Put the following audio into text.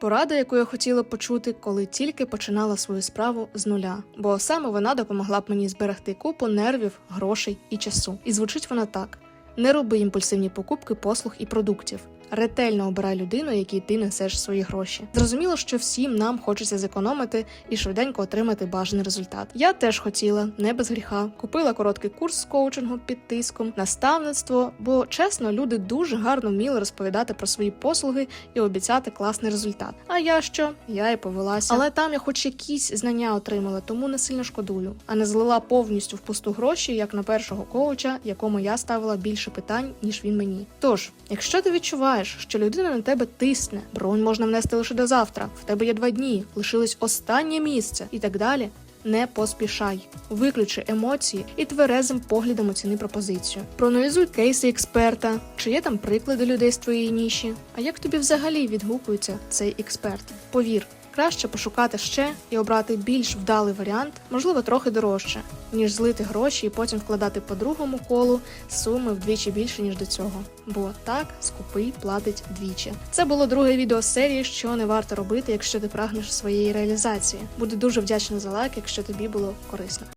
Порада, яку я хотіла почути, коли тільки починала свою справу з нуля, бо саме вона допомогла б мені зберегти купу нервів, грошей і часу. І звучить вона так: не роби імпульсивні покупки послуг і продуктів. Ретельно обирай людину, якій ти несеш свої гроші. Зрозуміло, що всім нам хочеться зекономити і швиденько отримати бажаний результат. Я теж хотіла, не без гріха. Купила короткий курс з коучингу під тиском, наставництво, бо чесно, люди дуже гарно вміли розповідати про свої послуги і обіцяти класний результат. А я що? Я і повелася. Але там я хоч якісь знання отримала, тому не сильно шкодую, а не злила повністю в пусту гроші, як на першого коуча, якому я ставила більше питань, ніж він мені. Тож, якщо ти відчуваєш, що людина на тебе тисне, бронь можна внести лише до завтра, в тебе є два дні, лишилось останнє місце і так далі. Не поспішай, виключи емоції і тверезим поглядом оціни пропозицію. Проаналізуй кейси експерта, чи є там приклади людей з твоєї ніші. А як тобі взагалі відгукується цей експерт? Повір, краще пошукати ще і обрати більш вдалий варіант, можливо, трохи дорожче, ніж злити гроші і потім вкладати по другому колу суми вдвічі більше ніж до цього. Бо так скупий платить двічі. Це було друге відео з серії, що не варто робити, якщо ти прагнеш своєї реалізації. Буду дуже вдячна за лайк, якщо тобі було корисно.